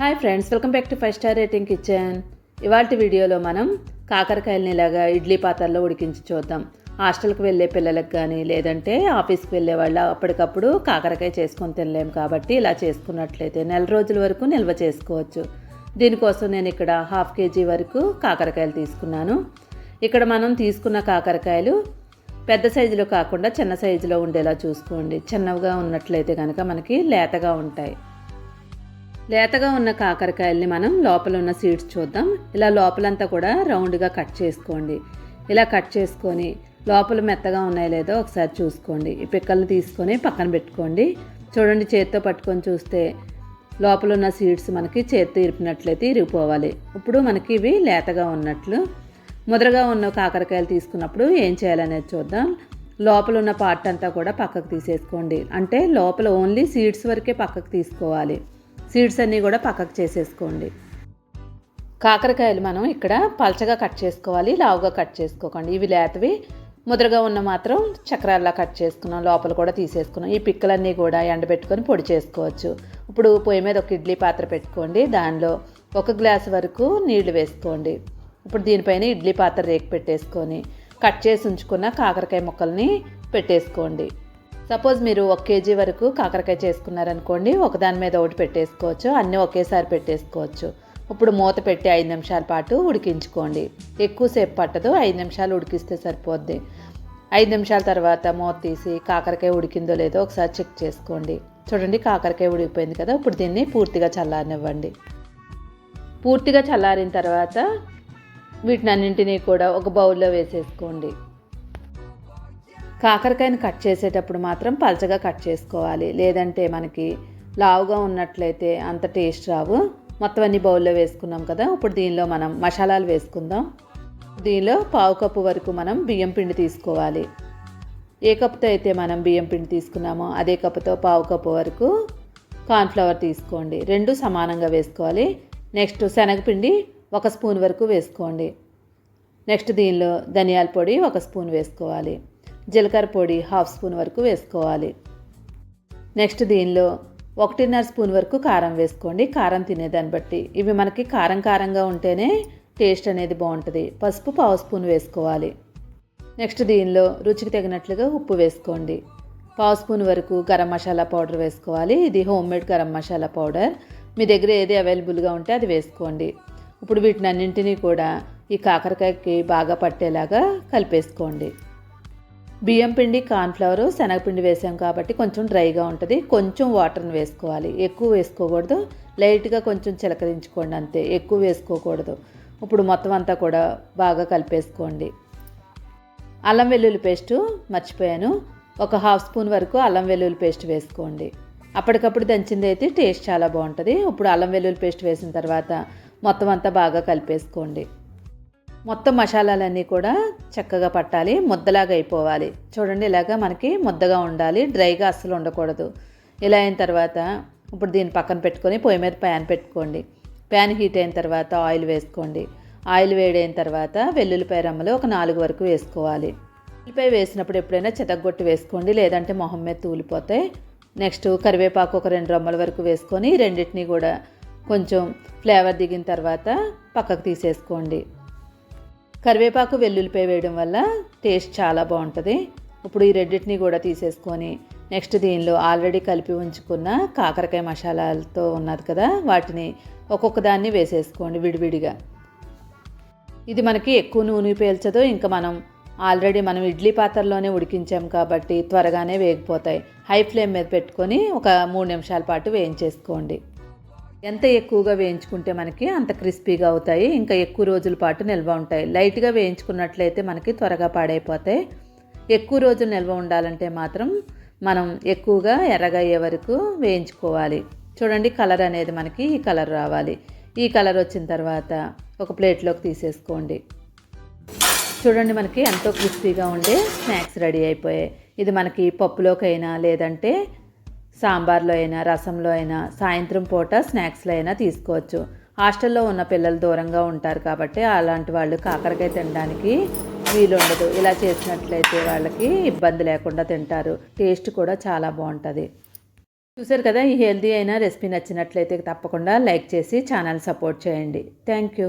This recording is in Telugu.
Hi friends welcome back to five star rating kitchen. ఇవాళ వీడియోలో మనం కాకరకాయలని ఇలాగా ఇడ్లీ పాత్రలో ఉడికించి చూద్దాం. హాస్టల్కి వెళ్ళే పిల్లలకు కానీ లేదంటే ఆఫీస్కి వెళ్ళే వాళ్ళు అప్పటికప్పుడు కాకరకాయ చేసుకొని తినలేము కాబట్టి ఇలా చేసుకున్నట్లయితే నెల రోజుల వరకు నిల్వ చేసుకోవచ్చు. దీనికోసం నేను ఇక్కడ హాఫ్ కేజీ వరకు కాకరకాయలు తీసుకున్నాను. ఇక్కడ మనం తీసుకున్న కాకరకాయలు పెద్ద సైజులో కాకుండా చిన్న సైజులో ఉండేలా చూసుకోండి. చిన్నవిగా ఉన్నట్లయితే కనుక మనకి లేతగా ఉంటాయి. లేతగా ఉన్న కాకరకాయల్ని మనం లోపల ఉన్న సీడ్స్ చూద్దాం. ఇలా లోపలంతా కూడా రౌండ్గా కట్ చేసుకోండి. ఇలా కట్ చేసుకొని లోపల మెత్తగా ఉన్నాయో లేదో ఒకసారి చూసుకోండి. ఈ పిక్కల్ని తీసుకొని పక్కన పెట్టుకోండి. చూడండి చేత్తో పట్టుకొని చూస్తే లోపల ఉన్న సీడ్స్ మనకి చేత్తో ఇరిపినట్లయితే ఇరిగిపోవాలి. ఇప్పుడు మనకి ఇవి లేతగా ఉన్నట్లు ముద్రగా ఉన్న కాకరకాయలు తీసుకున్నప్పుడు ఏం చేయాలనేది చూద్దాం. లోపల ఉన్న పార్ట్ అంతా కూడా పక్కకు తీసేసుకోండి. అంటే లోపల ఓన్లీ సీడ్స్ వరకే పక్కకు తీసుకోవాలి. సీడ్స్ అన్నీ కూడా పక్కకు చేసేసుకోండి. కాకరకాయలు మనం ఇక్కడ పల్చగా కట్ చేసుకోవాలి లావుగా కట్ చేసుకోకండి. ఇవి లేతవి ముద్రగా ఉన్న మాత్రం చక్రాల్లా కట్ చేసుకున్నాం లోపల కూడా తీసేసుకున్నాం. ఈ పిక్కలన్నీ కూడా ఎండబెట్టుకొని పొడి చేసుకోవచ్చు. ఇప్పుడు పొయ్యి మీద ఒక ఇడ్లీ పాత్ర పెట్టుకోండి. దానిలో ఒక గ్లాస్ వరకు నీళ్ళు వేసుకోండి. ఇప్పుడు దీనిపైన ఇడ్లీ పాత్ర రేకు పెట్టేసుకొని కట్ చేసి ఉంచుకున్న కాకరకాయ ముక్కల్ని పెట్టేసుకోండి. సపోజ్ మీరు ఒక కేజీ వరకు కాకరకాయ చేసుకున్నారనుకోండి ఒకదాని మీద ఒకటి పెట్టేసుకోవచ్చు అన్నీ ఒకేసారి పెట్టేసుకోవచ్చు. ఇప్పుడు మూత పెట్టి ఐదు నిమిషాల పాటు ఉడికించుకోండి. ఎక్కువసేపు పట్టదు ఐదు నిమిషాలు ఉడికిస్తే సరిపోద్ది. ఐదు నిమిషాల తర్వాత మూత తీసి కాకరకాయ ఉడికిందో లేదో ఒకసారి చెక్ చేసుకోండి. చూడండి కాకరకాయ ఉడికిపోయింది కదా ఇప్పుడు దీన్ని పూర్తిగా చల్లారనివ్వండి. పూర్తిగా చల్లారిన తర్వాత వీటిని అన్నింటినీ కూడా ఒక బౌల్లో వేసేసుకోండి. కాకరకాయని కట్ చేసేటప్పుడు మాత్రం పలచగా కట్ చేసుకోవాలి. లేదంటే మనకి లావుగా ఉన్నట్లయితే అంత టేస్ట్ రావు. మొత్తం అన్ని బౌల్లో వేసుకున్నాం కదా ఇప్పుడు దీనిలో మనం మసాలాలు వేసుకుందాం. దీనిలో పావు కప్పు వరకు మనం బియ్యం పిండి తీసుకోవాలి. ఏ కప్పుతో అయితే మనం బియ్యం పిండి తీసుకున్నామో అదే కప్పుతో పావు కప్పు వరకు కార్న్ఫ్లవర్ తీసుకోండి. రెండు సమానంగా వేసుకోవాలి. నెక్స్ట్ శనగపిండి ఒక స్పూన్ వరకు వేసుకోండి. నెక్స్ట్ దీనిలో ధనియాల పొడి ఒక స్పూన్ వేసుకోవాలి. జీలకర్ర పొడి హాఫ్ స్పూన్ వరకు వేసుకోవాలి. నెక్స్ట్ దీనిలో ఒకటిన్నర స్పూన్ వరకు కారం వేసుకోండి. కారం తినేదాన్ని బట్టి. ఇవి మనకి కారం కారంగా ఉంటేనే టేస్ట్ అనేది బాగుంటుంది. పసుపు పావు స్పూన్ వేసుకోవాలి. నెక్స్ట్ దీనిలో రుచికి తగినట్లుగా ఉప్పు వేసుకోండి. పావు స్పూన్ వరకు గరం మసాలా పౌడర్ వేసుకోవాలి. ఇది home made garam masala powder. మీ దగ్గర ఏది అవైలబుల్గా ఉంటే అది వేసుకోండి. ఇప్పుడు వీటిని అన్నింటినీ కూడా ఈ కాకరకాయకి బాగా పట్టేలాగా కలిపేసుకోండి. బియ్యం పిండి కార్న్ఫ్లవర్ శనగపిండి వేసాం కాబట్టి కొంచెం డ్రైగా ఉంటుంది. కొంచెం వాటర్ని వేసుకోవాలి. ఎక్కువ వేసుకోకూడదు. లైట్గా కొంచెం చిలకరించుకోండి అంతే. ఎక్కువ వేసుకోకూడదు. ఇప్పుడు మొత్తం అంతా కూడా బాగా కలిపేసుకోండి. అల్లం వెల్లుల్లి పేస్టు మర్చిపోయాను. ఒక హాఫ్ స్పూన్ వరకు అల్లం వెల్లుల్లి పేస్ట్ వేసుకోండి. అప్పటికప్పుడు దంచింది అయితే టేస్ట్ చాలా బాగుంటుంది. ఇప్పుడు అల్లం వెల్లుల్లి పేస్ట్ వేసిన తర్వాత మొత్తం అంతా బాగా కలిపేసుకోండి. మొత్తం మసాలాలన్నీ కూడా చక్కగా పట్టాలి ముద్దలాగా అయిపోవాలి. చూడండి ఇలాగా మనకి ముద్దగా ఉండాలి డ్రైగా అస్సలు ఉండకూడదు. ఇలా అయిన తర్వాత ఇప్పుడు దీన్ని పక్కన పెట్టుకొని పొయ్యి మీద ప్యాన్ పెట్టుకోండి. ప్యాన్ హీట్ అయిన తర్వాత ఆయిల్ వేసుకోండి. ఆయిల్ వేడైన తర్వాత వెల్లుల్లిపాయ రమ్మలు ఒక నాలుగు వరకు వేసుకోవాలి. వెల్లుల్లిపాయ వేసినప్పుడు ఎప్పుడైనా చితగ్గొట్టు వేసుకోండి లేదంటే మొహం మీద తూలిపోతే. నెక్స్ట్ కరివేపాకు ఒక రెండు రమ్మల వరకు వేసుకొని రెండింటిని కూడా కొంచెం ఫ్లేవర్ దిగిన తర్వాత పక్కకు తీసేసుకోండి. కరివేపాకు వెల్లుల్లిపాయ వేయడం వల్ల టేస్ట్ చాలా బాగుంటుంది. ఇప్పుడు ఈ రెండింటిని కూడా తీసేసుకొని నెక్స్ట్ దీనిలో ఆల్రెడీ కలిపి ఉంచుకున్న కాకరకాయ మసాలాలతో ఉన్నది కదా వాటిని ఒక్కొక్క దాన్ని వేసేసుకోండి విడివిడిగా. ఇది మనకి ఎక్కువ నూనె పీల్చదు ఇంకా మనం ఆల్రెడీ మనం ఇడ్లీ పాత్రలోనే ఉడికించాం కాబట్టి త్వరగానే వేగిపోతాయి. హై ఫ్లేమ్ మీద పెట్టుకొని ఒక మూడు నిమిషాల పాటు వేయించేసుకోండి. ఎంత ఎక్కువగా వేయించుకుంటే మనకి అంత క్రిస్పీగా అవుతాయి. ఇంకా ఎక్కువ రోజుల పాటు నిల్వ ఉంటాయి. లైట్గా వేయించుకున్నట్లయితే మనకి త్వరగా పాడైపోతాయి. ఎక్కువ రోజులు నిల్వ ఉండాలంటే మాత్రం మనం ఎక్కువగా ఎర్రగయ్యే వరకు వేయించుకోవాలి. చూడండి కలర్ అనేది మనకి ఈ కలర్ రావాలి. ఈ కలర్ వచ్చిన తర్వాత ఒక ప్లేట్లోకి తీసేసుకోండి. చూడండి మనకి ఎంతో క్రిస్పీగా ఉండే స్నాక్స్ రెడీ అయిపోయాయి. ఇది మనకి పప్పులోకైనా లేదంటే సాంబార్లో అయినా రసంలో అయినా సాయంత్రం పూట స్నాక్స్లో అయినా తీసుకోవచ్చు. హాస్టల్లో ఉన్న పిల్లలు దూరంగా ఉంటారు కాబట్టి అలాంటి వాళ్ళు కాకరకాయ తినడానికి వీలుండదు. ఇలా చేసినట్లయితే వాళ్ళకి ఇబ్బంది లేకుండా తింటారు. టేస్ట్ కూడా చాలా బాగుంటుంది. చూసారు కదా ఈ హెల్దీ అయిన రెసిపీ నచ్చినట్లయితే తప్పకుండా లైక్ చేసి ఛానల్ సపోర్ట్ చేయండి. Thank you.